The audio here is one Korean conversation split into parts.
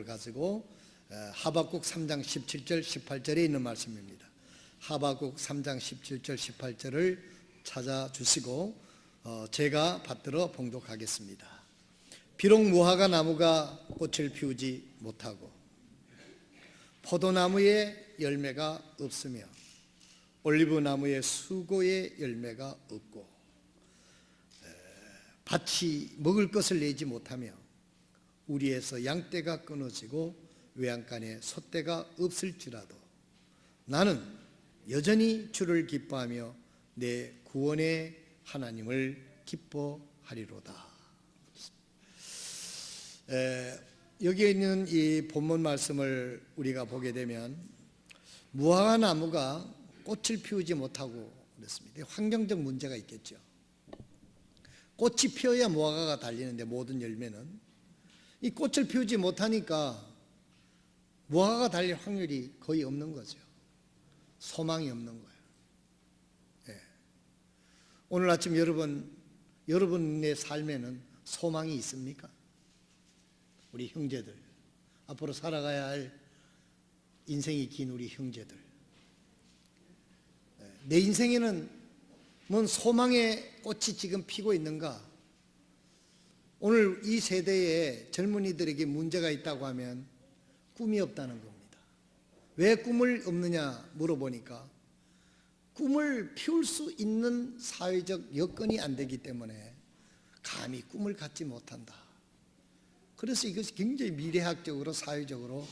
제목을 가지고 어, 하박국 3장 17절 18절에 있는 말씀입니다. 하박국 3장 17절 18절을 찾아주시고 어, 제가 받들어 봉독하겠습니다. 비록 무화과 나무가 꽃을 피우지 못하고 포도나무에 열매가 없으며 올리브 나무에 수고의 열매가 없고 밭이 먹을 것을 내지 못하며 우리에서 양떼가 끊어지고 외양간에 솥대가 없을지라도 나는 여전히 주를 기뻐하며 내 구원의 하나님을 기뻐하리로다. 에, 여기에 있는 이 본문 말씀을 우리가 보게 되면 무화과 나무가 꽃을 피우지 못하고 그랬습니다. 환경적 문제가 있겠죠. 꽃이 피어야 무화과가 달리는데 모든 열매는 이 꽃을 피우지 못하니까 무화과가 달릴 확률이 거의 없는 거죠. 소망이 없는 거예요. 예. 오늘 아침 여러분 여러분의 삶에는 소망이 있습니까? 우리 형제들 앞으로 살아가야 할 인생이 긴 우리 형제들 예. 내 인생에는 뭔 소망의 꽃이 지금 피고 있는가? 오늘 이 세대의 젊은이들에게 문제가 있다고 하면 꿈이 없다는 겁니다. 왜 꿈을 없느냐 물어보니까 꿈을 피울 수 있는 사회적 여건이 안 되기 때문에 감히 꿈을 갖지 못한다. 그래서 이것이 굉장히 미래학적으로 사회적으로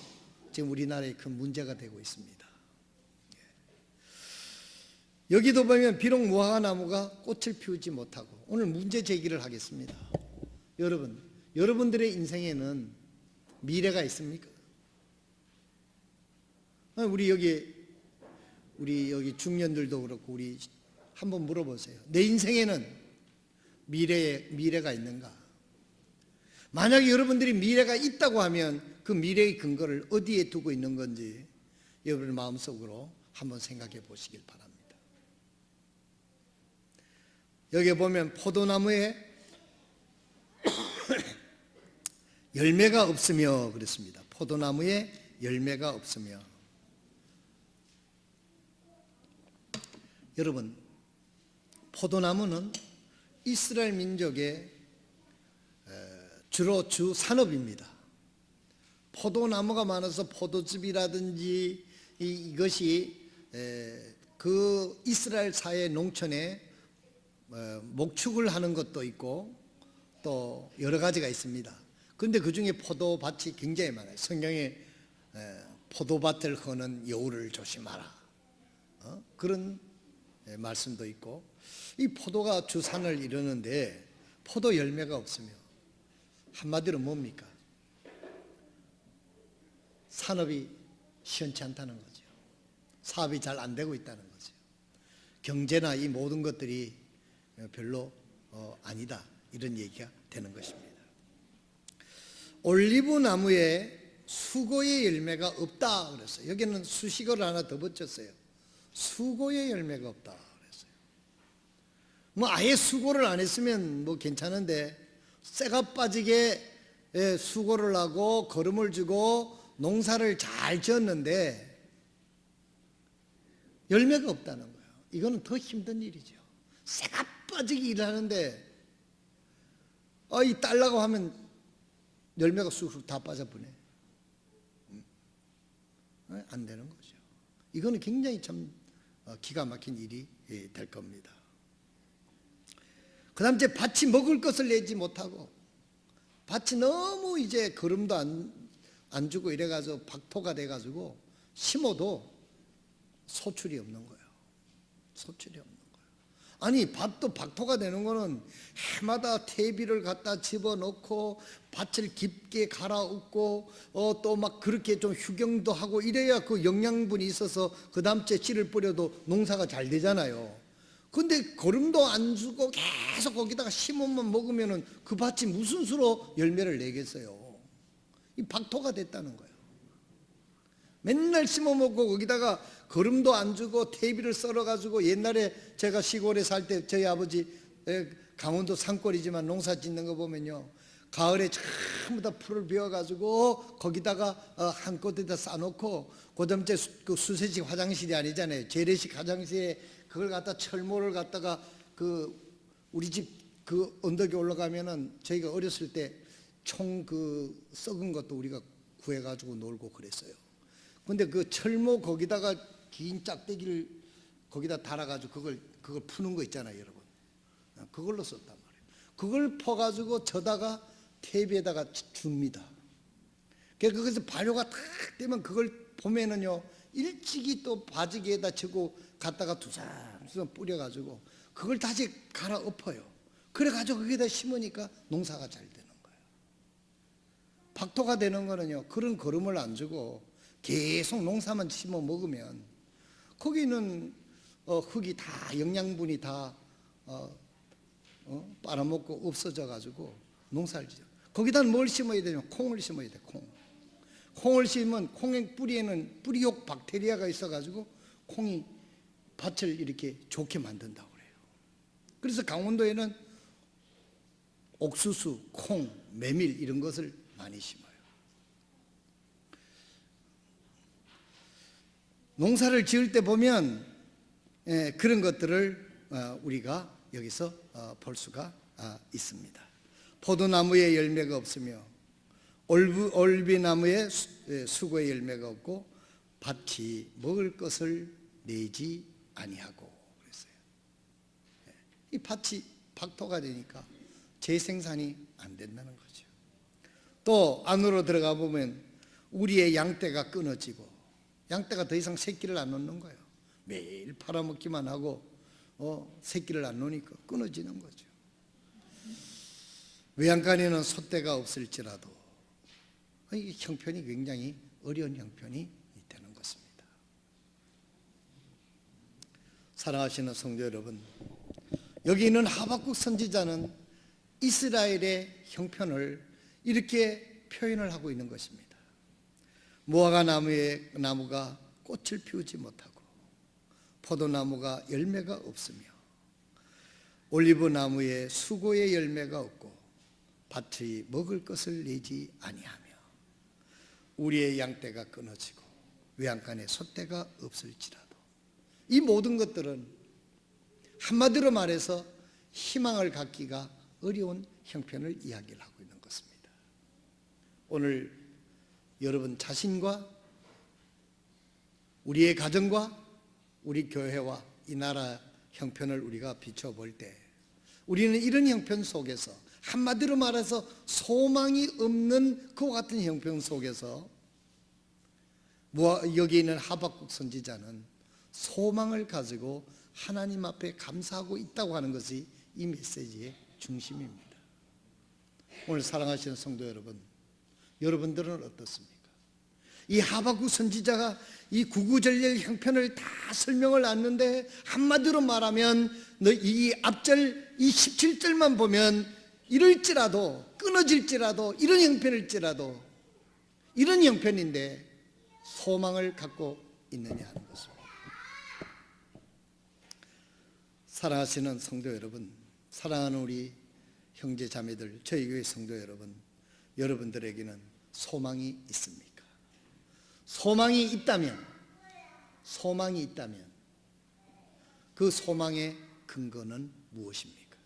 지금 우리나라에 큰 문제가 되고 있습니다. 여기도 보면 비록 무화과 나무가 꽃을 피우지 못하고 오늘 문제 제기를 하겠습니다. 여러분, 여러분들의 인생에는 미래가 있습니까? 아, 우리 여기 우리 여기 중년들도 그렇고 우리 한번 물어보세요. 내 인생에는 미래에 미래가 있는가? 만약에 여러분들이 미래가 있다고 하면 그 미래의 근거를 어디에 두고 있는 건지 여러분의 마음속으로 한번 생각해 보시길 바랍니다. 여기 보면 포도나무에 열매가 없으며 그랬습니다. 포도나무에 열매가 없으며 여러분 포도나무는 이스라엘 민족의 주로 주 산업입니다. 포도나무가 많아서 포도즙이라든지 이것이 그 이스라엘 사회 농촌에 어, 목축을 하는 것도 있고 또 여러 가지가 있습니다. 그런데 그 중에 포도밭이 굉장히 많아요. 성경에 포도밭을 허는 여우를 조심하라. 어? 그런 말씀도 있고 이 포도가 주산을 이루는데 포도 열매가 없으며 한마디로 뭡니까? 산업이 시원치 않다는 거죠. 사업이 잘 안 되고 있다는 거죠. 경제나 이 모든 것들이 별로 어, 아니다 이런 얘기가 되는 것입니다. 올리브 나무에 수고의 열매가 없다 그랬어요. 여기는 수식어를 하나 더 붙였어요. 수고의 열매가 없다 그랬어요. 뭐 아예 수고를 안 했으면 뭐 괜찮은데 쇠가 빠지게 예, 수고를 하고 걸음을 주고 농사를 잘 지었는데 열매가 없다는 거예요. 이거는 더 힘든 일이죠. 쇠가 빠지게 일하는데 아, 이 딸라고 하면 열매가 쑥쑥 다 빠져버네. 음. 어, 안 되는 거죠. 이거는 굉장히 참 어, 기가 막힌 일이 예, 될 겁니다. 그 다음 이제 밭이 먹을 것을 내지 못하고 밭이 너무 이제 걸음도 안, 안 주고 이래가지고 박토가 돼가지고 심어도 소출이 없는 거예요. 소출이 없는 아니 밭도 박토가 되는 거는 해마다 퇴비를 갖다 집어넣고 밭을 깊게 갈아엎고 어, 또 막 그렇게 좀 휴경도 하고 이래야 그 영양분이 있어서 그 다음 주에 씨를 뿌려도 농사가 잘 되잖아요. 근데 거름도 안 주고 계속 거기다가 심으면 먹으면 은 그 밭이 무슨 수로 열매를 내겠어요. 이 박토가 됐다는 거예요. 맨날 심어 먹고 거기다가 거름도 안 주고 퇴비를 썰어 가지고 옛날에 제가 시골에 살 때 저희 아버지 강원도 산골이지만 농사 짓는 거 보면요 가을에 전부 다 풀을 베어가지고 거기다가 어, 한 곳에다 싸놓고 고점째 수- 그 수세식 화장실이 아니잖아요. 재래식 화장실에 그걸 갖다 철모를 갖다가 그 우리 집 그 언덕에 올라가면은 저희가 어렸을 때 총 그 썩은 것도 우리가 구해가지고 놀고 그랬어요. 근데 그 철모 거기다가 긴 짝대기를 거기다 달아가지고 그걸 그걸 푸는 거 있잖아요, 여러분. 어, 그걸로 썼단 말이에요. 그걸 퍼가지고 저다가 테이프에다가 주- 줍니다. 그래서 발효가 탁 되면 그걸 보면은요 일찍이 또 바지기에다 치고 갖다가 두삼두삼 뿌려가지고 그걸 다시 갈아 엎어요. 그래가지고 거기다 심으니까 농사가 잘 되는 거예요. 박토가 되는 거는요 그런 걸음을 안 주고 계속 농사만 심어 먹으면 거기는 어, 흙이 다 영양분이 다 어, 어, 빨아먹고 없어져 가지고 농사를 지어. 거기다 뭘 심어야 되냐면 콩을 심어야 돼. 콩. 콩을 심으면 콩의 뿌리에는 뿌리욕 박테리아가 있어 가지고 콩이 밭을 이렇게 좋게 만든다고 그래요. 그래서 강원도에는 옥수수, 콩, 메밀 이런 것을 많이 심어요. 농사를 지을 때 보면 예, 그런 것들을 어, 우리가 여기서 어, 볼 수가 아, 있습니다. 포도나무에 열매가 없으며 올부, 올비나무에 수- 예, 수고의 열매가 없고 밭이 먹을 것을 내지 아니하고 그랬어요. 예, 이 밭이 박토가 되니까 재생산이 안 된다는 거죠. 또 안으로 들어가 보면 우리의 양떼가 끊어지고 양떼가 더 이상 새끼를 안 놓는 거예요. 매일 팔아먹기만 하고 어, 새끼를 안 놓으니까 끊어지는 거죠. 외양간에는 소떼가 없을지라도 이 형편이 굉장히 어려운 형편이 되는 것입니다. 사랑하시는 성도 여러분, 여기 있는 하박국 선지자는 이스라엘의 형편을 이렇게 표현을 하고 있는 것입니다. 무화과 나무의 나무가 꽃을 피우지 못하고 포도나무가 열매가 없으며 올리브 나무에 수고의 열매가 없고 밭이 먹을 것을 내지 아니하며 우리의 양떼가 끊어지고 외양간에 소떼가 없을지라도 이 모든 것들은 한마디로 말해서 희망을 갖기가 어려운 형편을 이야기를 하고 있는 것입니다. 오늘 여러분 자신과 우리의 가정과 우리 교회와 이 나라 형편을 우리가 비춰볼 때 우리는 이런 형편 속에서 한마디로 말해서 소망이 없는 그와 같은 형편 속에서 여기 있는 하박국 선지자는 소망을 가지고 하나님 앞에 감사하고 있다고 하는 것이 이 메시지의 중심입니다. 오늘 사랑하시는 성도 여러분, 여러분들은 어떻습니까? 이 하박국 선지자가 이 구구절절 형편을 다 설명을 놨는데 한마디로 말하면 너이 앞절 이 17절만 보면 이럴지라도 끊어질지라도 이런 형편일지라도 이런 형편인데 소망을 갖고 있느냐 하는 것입니다. 사랑하시는 성도 여러분, 사랑하는 우리 형제 자매들, 저희 교회 성도 여러분, 여러분들에게는 소망이 있습니까? 소망이 있다면, 소망이 있다면, 그 소망의 근거는 무엇입니까?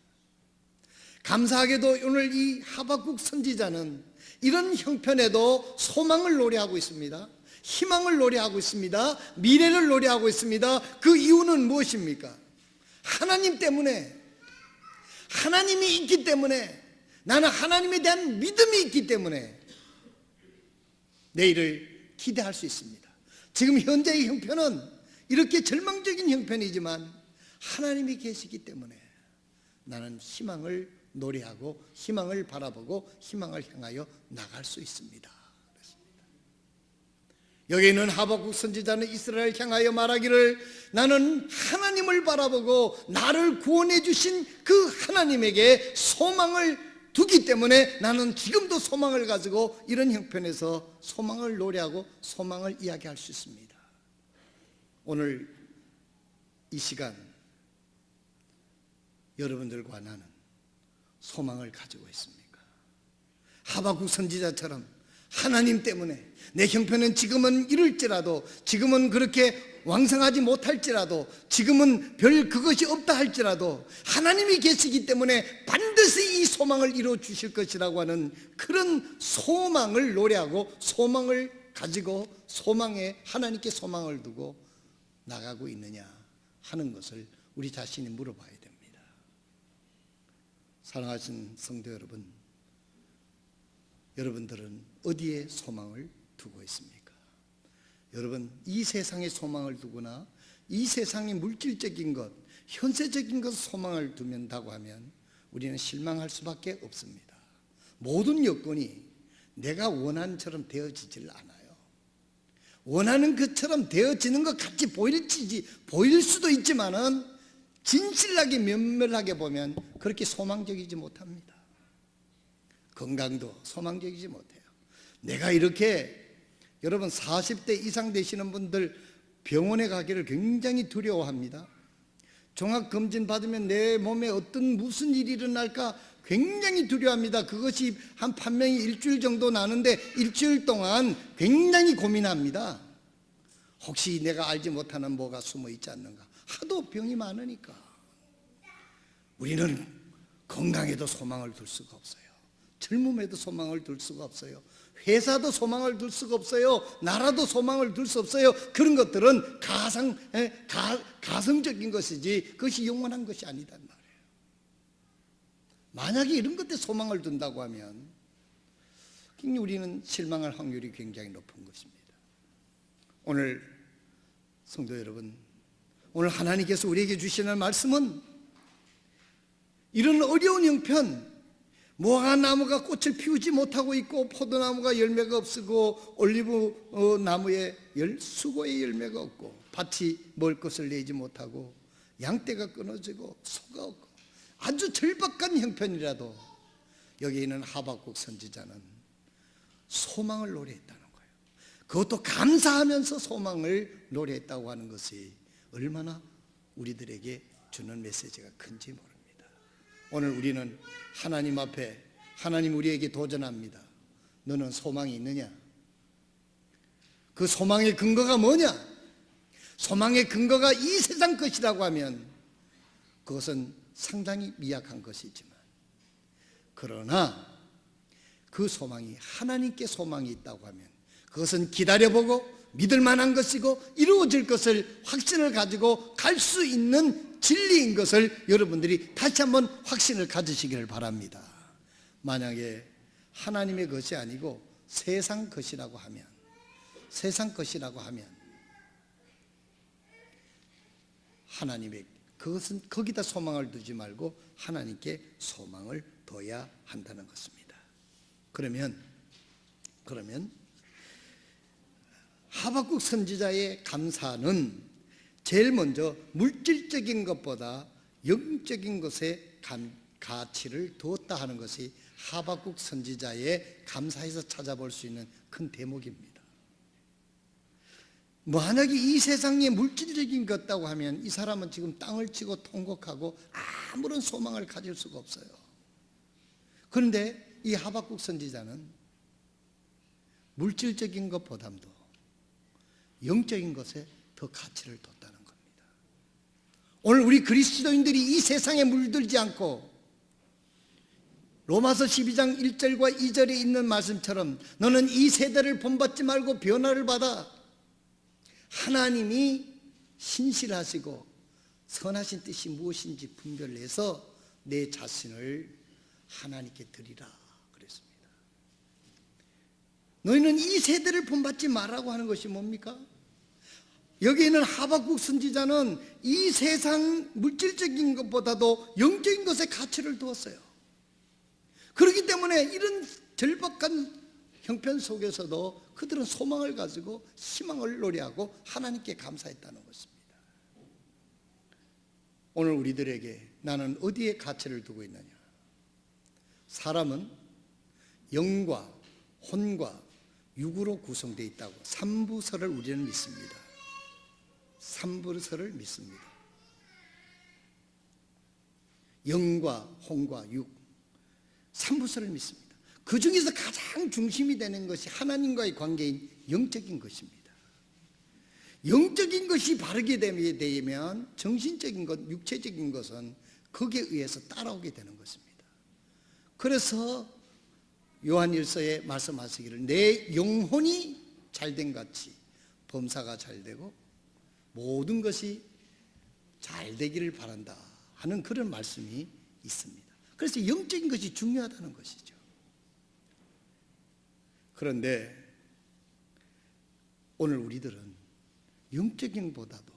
감사하게도 오늘 이 하박국 선지자는 이런 형편에도 소망을 노래하고 있습니다. 희망을 노래하고 있습니다. 미래를 노래하고 있습니다. 그 이유는 무엇입니까? 하나님 때문에, 하나님이 있기 때문에, 나는 하나님에 대한 믿음이 있기 때문에 내일을 기대할 수 있습니다. 지금 현재의 형편은 이렇게 절망적인 형편이지만 하나님이 계시기 때문에 나는 희망을 노래하고 희망을 바라보고 희망을 향하여 나갈 수 있습니다. 그랬습니다. 여기 있는 하박국 선지자는 이스라엘 향하여 말하기를 나는 하나님을 바라보고 나를 구원해 주신 그 하나님에게 소망을 두기 때문에 나는 지금도 소망을 가지고 이런 형편에서 소망을 노래하고 소망을 이야기할 수 있습니다. 오늘 이 시간 여러분들과 나는 소망을 가지고 있습니까? 하박국 선지자처럼 하나님 때문에 내 형편은 지금은 이럴지라도 지금은 그렇게 왕성하지 못할지라도 지금은 별 그것이 없다 할지라도 하나님이 계시기 때문에 반 드시 이 소망을 이루어 주실 것이라고 하는 그런 소망을 노래하고 소망을 가지고 소망에 하나님께 소망을 두고 나가고 있느냐 하는 것을 우리 자신이 물어봐야 됩니다. 사랑하신 성도 여러분, 여러분들은 어디에 소망을 두고 있습니까? 여러분, 이 세상에 소망을 두거나 이 세상의 물질적인 것, 현세적인 것 소망을 두면다고 하면 우리는 실망할 수밖에 없습니다. 모든 여건이 내가 원하는 처럼 되어지질 않아요. 원하는 것처럼 되어지는 것 같이 보일지 보일 수도 있지만은 진실하게 면밀하게 보면 그렇게 소망적이지 못합니다. 건강도 소망적이지 못해요. 내가 이렇게 여러분 40대 이상 되시는 분들 병원에 가기를 굉장히 두려워합니다. 종합 검진 받으면 내 몸에 어떤 무슨 일이 일어날까 굉장히 두려워합니다. 그것이 한 판명이 일주일 정도 나는데 일주일 동안 굉장히 고민합니다. 혹시 내가 알지 못하는 뭐가 숨어 있지 않는가? 하도 병이 많으니까. 우리는 건강에도 소망을 둘 수가 없어요. 젊음에도 소망을 둘 수가 없어요. 회사도 소망을 둘 수가 없어요. 나라도 소망을 둘 수 없어요. 그런 것들은 가상, 에, 가, 가성적인 것이지 그것이 영원한 것이 아니단 말이에요. 만약에 이런 것에 소망을 둔다고 하면 우리는 실망할 확률이 굉장히 높은 것입니다. 오늘 성도 여러분, 오늘 하나님께서 우리에게 주시는 말씀은 이런 어려운 형편, 무화과 나무가 꽃을 피우지 못하고 있고 포도나무가 열매가 없고 올리브 어, 나무에 열, 수고의 열매가 없고 밭이 먹을 것을 내지 못하고 양떼가 끊어지고 소가 없고 아주 절박한 형편이라도 여기 있는 하박국 선지자는 소망을 노래했다는 거예요. 그것도 감사하면서 소망을 노래했다고 하는 것이 얼마나 우리들에게 주는 메시지가 큰지 모릅니다. 오늘 우리는 하나님 앞에 하나님 우리에게 도전합니다. 너는 소망이 있느냐? 그 소망의 근거가 뭐냐? 소망의 근거가 이 세상 것이라고 하면 그것은 상당히 미약한 것이지만 그러나 그 소망이 하나님께 소망이 있다고 하면 그것은 기다려보고 믿을 만한 것이고 이루어질 것을 확신을 가지고 갈 수 있는 진리인 것을 여러분들이 다시 한번 확신을 가지시기를 바랍니다. 만약에 하나님의 것이 아니고 세상 것이라고 하면 세상 것이라고 하면 하나님의 그것은 거기다 소망을 두지 말고 하나님께 소망을 둬야 한다는 것입니다. 그러면 그러면 하박국 선지자의 감사는 제일 먼저 물질적인 것보다 영적인 것에 감, 가치를 두었다 하는 것이 하박국 선지자의 감사에서 찾아볼 수 있는 큰 대목입니다. 만약에 이 세상에 물질적인 것 같다고 하면 이 사람은 지금 땅을 치고 통곡하고 아무런 소망을 가질 수가 없어요. 그런데 이 하박국 선지자는 물질적인 것보다도 영적인 것에 더 가치를 겁니다. 오늘 우리 그리스도인들이 이 세상에 물들지 않고 로마서 12장 1절과 2절에 있는 말씀처럼 너는 이 세대를 본받지 말고 변화를 받아 하나님이 신실하시고 선하신 뜻이 무엇인지 분별해서 내 자신을 하나님께 드리라 그랬습니다. 너희는 이 세대를 본받지 말라고 하는 것이 뭡니까? 여기 있는 하박국 선지자는 이 세상 물질적인 것보다도 영적인 것에 가치를 두었어요. 그렇기 때문에 이런 절박한 형편 속에서도 그들은 소망을 가지고 희망을 노래하고 하나님께 감사했다는 것입니다. 오늘 우리들에게 나는 어디에 가치를 두고 있느냐? 사람은 영과 혼과 육으로 구성되어 있다고 삼부설을 우리는 믿습니다. 삼부설을 믿습니다. 영과 혼과 육 삼부설을 믿습니다. 그 중에서 가장 중심이 되는 것이 하나님과의 관계인 영적인 것입니다. 영적인 것이 바르게 되면 정신적인 것, 육체적인 것은 거기에 의해서 따라오게 되는 것입니다. 그래서 요한일서에 말씀하시기를 내 영혼이 잘된 같이 범사가 잘 되고 모든 것이 잘 되기를 바란다 하는 그런 말씀이 있습니다. 그래서 영적인 것이 중요하다는 것이죠. 그런데 오늘 우리들은 영적인 보다도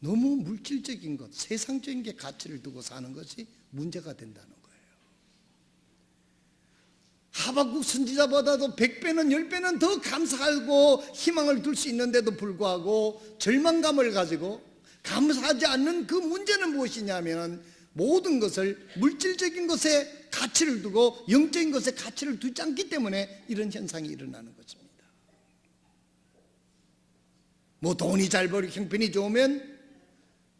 너무 물질적인 것, 세상적인 게 가치를 두고 사는 것이 문제가 된다는. 하박국 선지자보다도 100배는 10배는 더 감사하고 희망을 둘 수 있는데도 불구하고 절망감을 가지고 감사하지 않는 그 문제는 무엇이냐면 모든 것을 물질적인 것에 가치를 두고 영적인 것에 가치를 두지 않기 때문에 이런 현상이 일어나는 것입니다. 뭐 돈이 잘 벌고 형편이 좋으면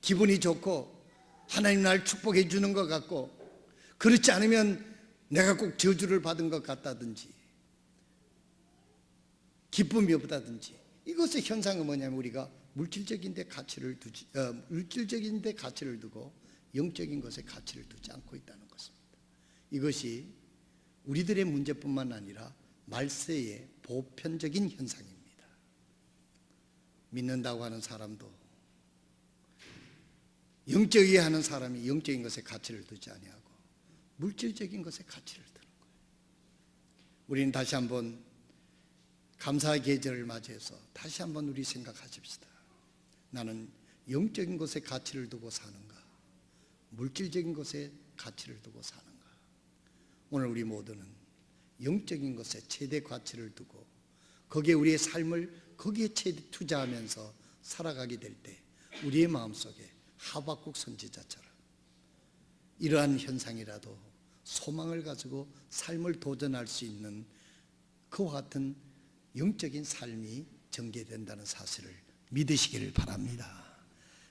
기분이 좋고 하나님 날 축복해 주는 것 같고 그렇지 않으면 내가 꼭 저주를 받은 것 같다든지 기쁨이 없다든지 이것의 현상은 뭐냐면 우리가 물질적인 데 가치를 두지 어, 물질적인 데 가치를 두고 영적인 것에 가치를 두지 않고 있다는 것입니다. 이것이 우리들의 문제뿐만 아니라 말세의 보편적인 현상입니다. 믿는다고 하는 사람도 영적이 하는 사람이 영적인 것에 가치를 두지 아니하고 물질적인 것에 가치를 두는 거예요. 우리는 다시 한번 감사의 계절을 맞이해서 다시 한번 우리 생각하십시다. 나는 영적인 것에 가치를 두고 사는가? 물질적인 것에 가치를 두고 사는가? 오늘 우리 모두는 영적인 것에 최대 가치를 두고 거기에 우리의 삶을 거기에 투자하면서 살아가게 될 때 우리의 마음속에 하박국 선지자처럼 이러한 현상이라도 소망을 가지고 삶을 도전할 수 있는 그와 같은 영적인 삶이 전개된다는 사실을 믿으시기를 바랍니다.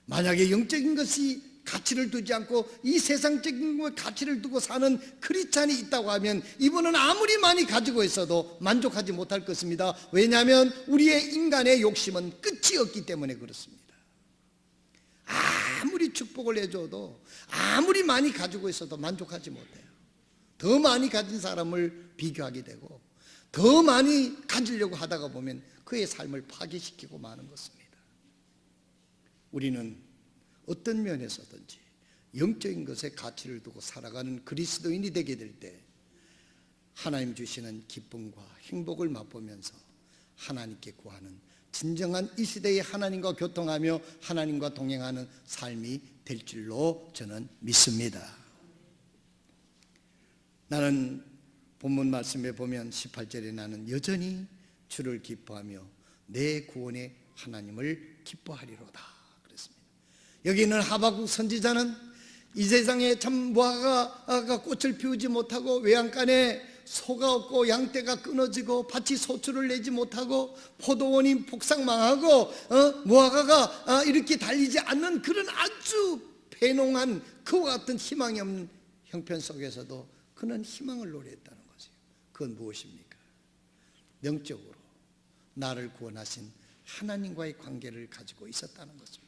만약에 영적인 것이 가치를 두지 않고 이 세상적인 것에 가치를 두고 사는 크리스찬이 있다고 하면 이분은 아무리 많이 가지고 있어도 만족하지 못할 것입니다. 왜냐하면 우리의 인간의 욕심은 끝이 없기 때문에 그렇습니다. 아무리 축복을 해줘도 아무리 많이 가지고 있어도 만족하지 못해요. 더 많이 가진 사람을 비교하게 되고 더 많이 가지려고 하다가 보면 그의 삶을 파괴시키고 마는 것입니다. 우리는 어떤 면에서든지 영적인 것에 가치를 두고 살아가는 그리스도인이 되게 될 때 하나님 주시는 기쁨과 행복을 맛보면서 하나님께 구하는 진정한 이 시대의 하나님과 교통하며 하나님과 동행하는 삶이 될 줄로 저는 믿습니다. 나는 본문 말씀에 보면 18절에 나는 여전히 주를 기뻐하며 내 구원의 하나님을 기뻐하리로다 그랬습니다. 여기 있는 하박국 선지자는 이 세상에 참 무화과가 꽃을 피우지 못하고 외양간에 소가 없고 양떼가 끊어지고 밭이 소출을 내지 못하고 포도원이 폭삭망하고 어? 무화과가 어, 이렇게 달리지 않는 그런 아주 배농한 그와 같은 희망이 없는 형편 속에서도 그는 희망을 노래했다는 거죠. 그건 무엇입니까? 영적으로 나를 구원하신 하나님과의 관계를 가지고 있었다는 것입니다.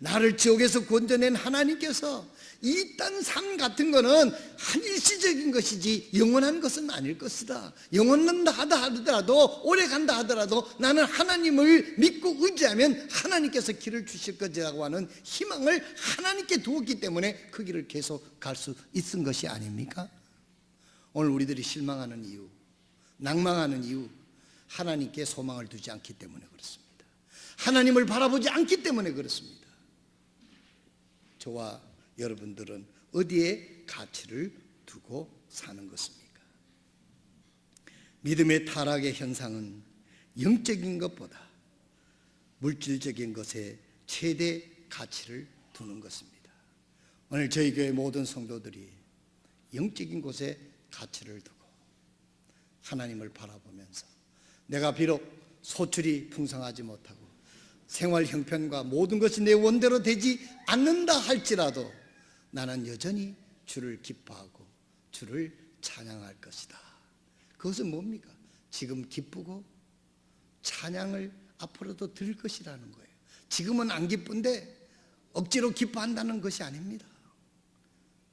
나를 지옥에서 건져낸 하나님께서 이 땅 삶 같은 거는 한 일시적인 것이지 영원한 것은 아닐 것이다. 영원한다 하다 하더라도 오래 간다 하더라도 나는 하나님을 믿고 의지하면 하나님께서 길을 주실 것이라고 하는 희망을 하나님께 두었기 때문에 그 길을 계속 갈 수 있은 것이 아닙니까? 오늘 우리들이 실망하는 이유, 낭망하는 이유, 하나님께 소망을 두지 않기 때문에 그렇습니다. 하나님을 바라보지 않기 때문에 그렇습니다. 저와 여러분들은 어디에 가치를 두고 사는 것입니까? 믿음의 타락의 현상은 영적인 것보다 물질적인 것에 최대 가치를 두는 것입니다. 오늘 저희 교회 모든 성도들이 영적인 곳에 가치를 두고 하나님을 바라보면서 내가 비록 소출이 풍성하지 못하고 생활 형편과 모든 것이 내 원대로 되지 않는다 할지라도 나는 여전히 주를 기뻐하고 주를 찬양할 것이다. 그것은 뭡니까? 지금 기쁘고 찬양을 앞으로도 들 것이라는 거예요. 지금은 안 기쁜데 억지로 기뻐한다는 것이 아닙니다.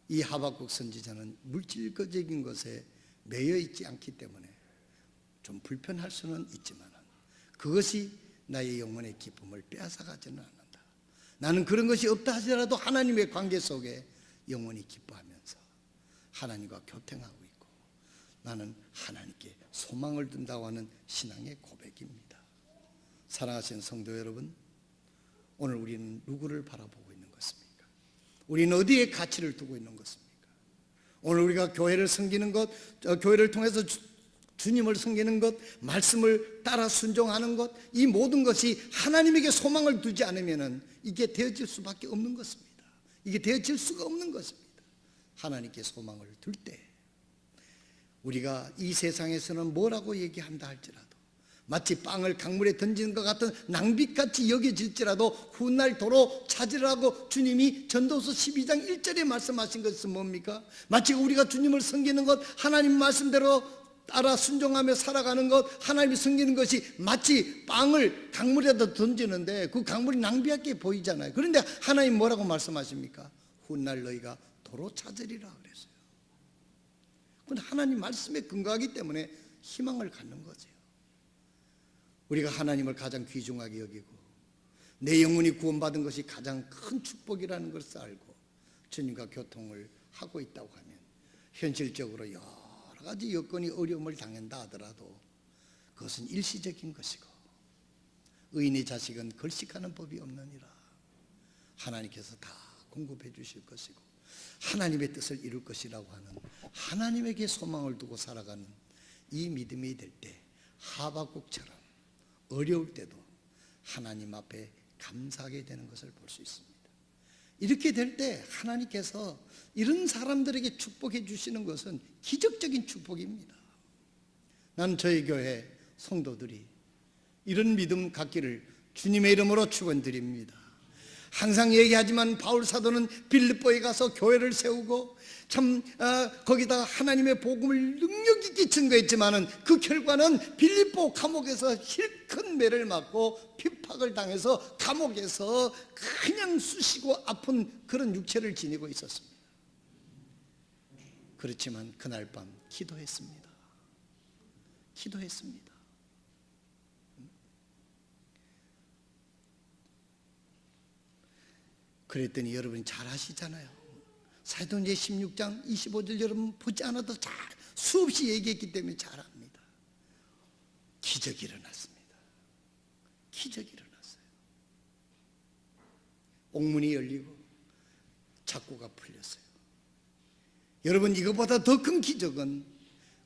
이 하박국 선지자는 물질적인 것에 매여 있지 않기 때문에 좀 불편할 수는 있지만 그것이 나의 영혼의 기쁨을 빼앗아가지는 않는다. 나는 그런 것이 없다 하더라도 하나님의 관계 속에 영혼이 기뻐하면서 하나님과 교통하고 있고 나는 하나님께 소망을 둔다고 하는 신앙의 고백입니다. 사랑하시는 성도 여러분, 오늘 우리는 누구를 바라보고? 우리는 어디에 가치를 두고 있는 것입니까? 오늘 우리가 교회를 섬기는 것, 어, 교회를 통해서 주, 주님을 섬기는 것, 말씀을 따라 순종하는 것, 이 모든 것이 하나님에게 소망을 두지 않으면 이게 되어질 수밖에 없는 것입니다. 이게 되어질 수가 없는 것입니다. 하나님께 소망을 둘 때, 우리가 이 세상에서는 뭐라고 얘기한다 할지라도, 마치 빵을 강물에 던지는 것 같은 낭비같이 여겨질지라도 훗날 도로 찾으라고 주님이 전도서 12장 1절에 말씀하신 것은 뭡니까? 마치 우리가 주님을 섬기는 것, 하나님 말씀대로 따라 순종하며 살아가는 것, 하나님이 섬기는 것이 마치 빵을 강물에다 던지는데 그 강물이 낭비하게 보이잖아요. 그런데 하나님 뭐라고 말씀하십니까? 훗날 너희가 도로 찾으리라 그랬어요. 근데 하나님 말씀에 근거하기 때문에 희망을 갖는 거죠. 우리가 하나님을 가장 귀중하게 여기고 내 영혼이 구원받은 것이 가장 큰 축복이라는 것을 알고 주님과 교통을 하고 있다고 하면 현실적으로 여러 가지 여건이 어려움을 당한다 하더라도 그것은 일시적인 것이고 의인의 자식은 걸식하는 법이 없느니라. 하나님께서 다 공급해 주실 것이고 하나님의 뜻을 이룰 것이라고 하는 하나님에게 소망을 두고 살아가는 이 믿음이 될 때 하박국처럼 어려울 때도 하나님 앞에 감사하게 되는 것을 볼 수 있습니다. 이렇게 될 때 하나님께서 이런 사람들에게 축복해 주시는 것은 기적적인 축복입니다. 나는 저희 교회 성도들이 이런 믿음 갖기를 주님의 이름으로 축원드립니다. 항상 얘기하지만 바울 사도는 빌립보에 가서 교회를 세우고 참 어, 거기다 하나님의 복음을 능력 있게 증거했지만은 그 결과는 빌립보 감옥에서 실컷 매를 맞고 핍박을 당해서 감옥에서 그냥 쑤시고 아픈 그런 육체를 지니고 있었습니다. 그렇지만 그날 밤 기도했습니다. 기도했습니다. 그랬더니 여러분이 잘 아시잖아요. 사도행전 16장 25절 여러분 보지 않아도 잘 수없이 얘기했기 때문에 잘 압니다. 기적이 일어났습니다. 기적이 일어났어요. 옥문이 열리고 작고가 풀렸어요. 여러분 이거보다 더 큰 기적은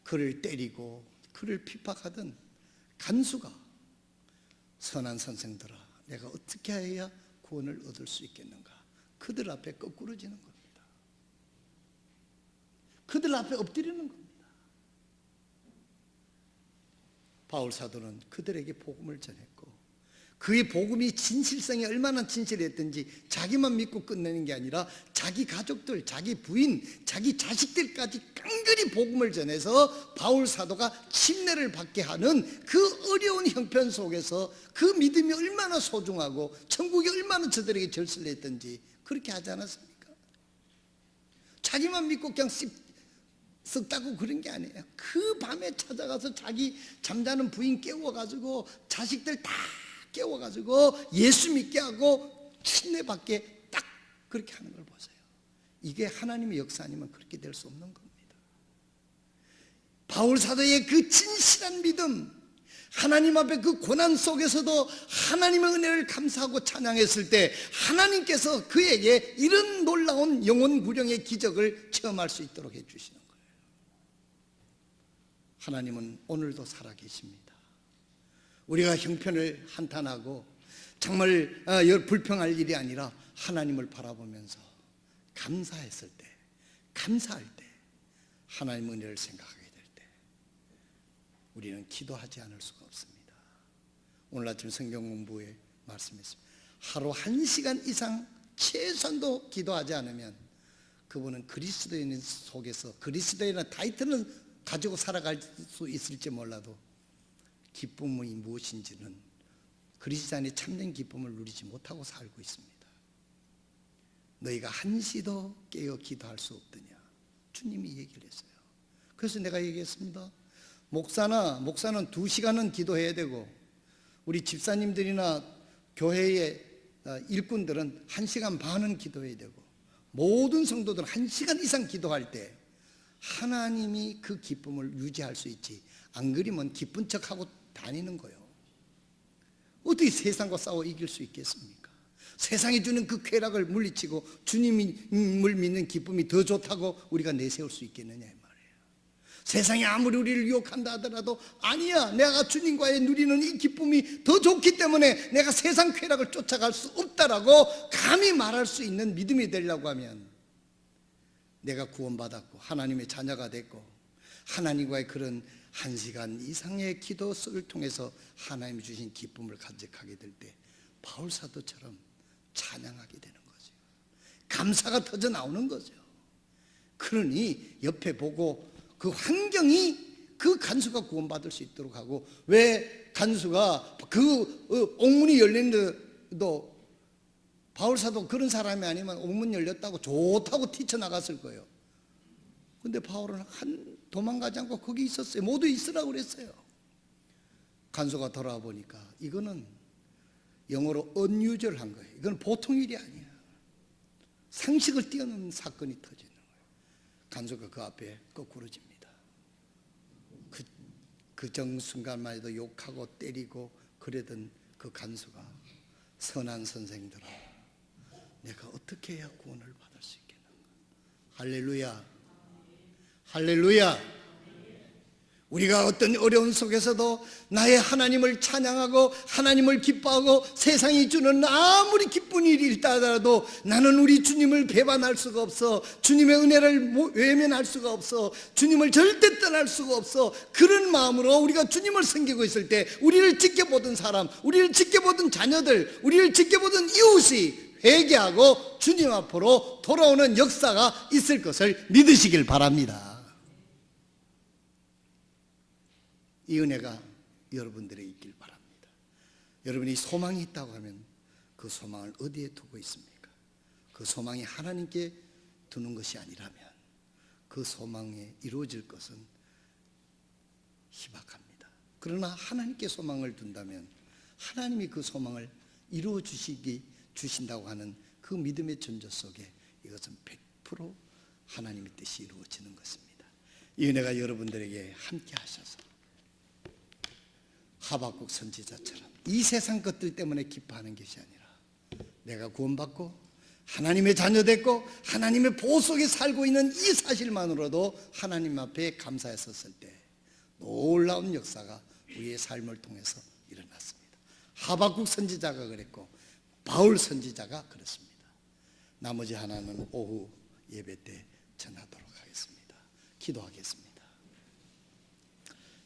그를 때리고 그를 핍박하던 간수가 선한 선생들아 내가 어떻게 해야 구원을 얻을 수 있겠는가 그들 앞에 거꾸로 지는 겁니다. 그들 앞에 엎드리는 겁니다. 바울 사도는 그들에게 복음을 전했고 그의 복음이 진실성이 얼마나 진실했든지 자기만 믿고 끝내는 게 아니라 자기 가족들, 자기 부인, 자기 자식들까지 깡그리 복음을 전해서 바울 사도가 침례를 받게 하는 그 어려운 형편 속에서 그 믿음이 얼마나 소중하고 천국이 얼마나 저들에게 절실을 했든지 그렇게 하지 않았습니까? 자기만 믿고 그냥 씹, 썩다고 그런 게 아니에요. 그 밤에 찾아가서 자기 잠자는 부인 깨워가지고 자식들 다 깨워가지고 예수 믿게 하고 침례받게 딱 그렇게 하는 걸 보세요. 이게 하나님의 역사 아니면 그렇게 될 수 없는 겁니다. 바울 사도의 그 진실한 믿음, 하나님 앞에 그 고난 속에서도 하나님의 은혜를 감사하고 찬양했을 때 하나님께서 그에게 이런 놀라운 영혼 구령의 기적을 체험할 수 있도록 해주시는 거예요. 하나님은 오늘도 살아계십니다. 우리가 형편을 한탄하고 정말 어, 불평할 일이 아니라 하나님을 바라보면서 감사했을 때, 감사할 때, 하나님 은혜를 생각하게 우리는 기도하지 않을 수가 없습니다. 오늘 아침 성경 공부에 말씀했습니다. 하루 한 시간 이상 최소한도 기도하지 않으면 그분은 그리스도인 속에서 그리스도인의 타이틀은 가지고 살아갈 수 있을지 몰라도 기쁨이 무엇인지는 그리스도인의 참된 기쁨을 누리지 못하고 살고 있습니다. 너희가 한시도 깨어 기도할 수 없더냐. 주님이 얘기를 했어요. 그래서 내가 얘기했습니다. 목사나 목사는 두 시간은 기도해야 되고 우리 집사님들이나 교회의 어, 일꾼들은 한 시간 반은 기도해야 되고 모든 성도들은 한 시간 이상 기도할 때 하나님이 그 기쁨을 유지할 수 있지. 안 그러면 기쁜 척하고 다니는 거예요. 어떻게 세상과 싸워 이길 수 있겠습니까? 세상이 주는 그 쾌락을 물리치고 주님을 믿는 기쁨이 더 좋다고 우리가 내세울 수 있겠느냐. 세상이 아무리 우리를 유혹한다 하더라도 아니야 내가 주님과의 누리는 이 기쁨이 더 좋기 때문에 내가 세상 쾌락을 쫓아갈 수 없다라고 감히 말할 수 있는 믿음이 되려고 하면 내가 구원받았고 하나님의 자녀가 됐고 하나님과의 그런 한 시간 이상의 기도 속을 통해서 하나님이 주신 기쁨을 간직하게 될 때 바울 사도처럼 찬양하게 되는 거죠. 감사가 터져 나오는 거죠. 그러니 옆에 보고 그 환경이 그 간수가 구원받을 수 있도록 하고 왜 간수가 그 어, 옥문이 열린데도 바울 사도 그런 사람이 아니면 옥문 열렸다고 좋다고 뛰쳐나갔을 거예요. 근데 바울은 한 도망가지 않고 거기 있었어요. 모두 있으라고 그랬어요. 간수가 돌아와 보니까 이거는 영어로 unusual한 거예요. 이건 보통 일이 아니야. 상식을 뛰어넘는 사건이 터지는 거예요. 간수가 그 앞에 거꾸로 집니다. 그, 그 정 순간만 해도 욕하고 때리고 그러던 그 간수가 선한 선생들아 내가 어떻게 해야 구원을 받을 수 있겠는가? 할렐루야. 할렐루야 우리가 어떤 어려운 속에서도 나의 하나님을 찬양하고 하나님을 기뻐하고 세상이 주는 아무리 기쁜 일이 있다더라도 나는 우리 주님을 배반할 수가 없어. 주님의 은혜를 외면할 수가 없어. 주님을 절대 떠날 수가 없어. 그런 마음으로 우리가 주님을 섬기고 있을 때 우리를 지켜보던 사람 우리를 지켜보던 자녀들 우리를 지켜보던 이웃이 회개하고 주님 앞으로 돌아오는 역사가 있을 것을 믿으시길 바랍니다. 이 은혜가 여러분들에게 있길 바랍니다. 여러분이 소망이 있다고 하면 그 소망을 어디에 두고 있습니까? 그 소망이 하나님께 두는 것이 아니라면 그 소망에 이루어질 것은 희박합니다. 그러나 하나님께 소망을 둔다면 하나님이 그 소망을 이루어 주시기 주신다고 하는 그 믿음의 전조 속에 이것은 100% 하나님의 뜻이 이루어지는 것입니다. 이 은혜가 여러분들에게 함께 하셔서 하박국 선지자처럼 이 세상 것들 때문에 기뻐하는 것이 아니라 내가 구원받고 하나님의 자녀 됐고 하나님의 보호 속에 살고 있는 이 사실만으로도 하나님 앞에 감사했었을 때 놀라운 역사가 우리의 삶을 통해서 일어났습니다. 하박국 선지자가 그랬고 바울 선지자가 그렇습니다. 나머지 하나는 오후 예배 때 전하도록 하겠습니다. 기도하겠습니다.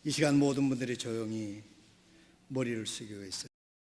이 시간 모든 분들이 조용히 머리를 숙이고 있어요.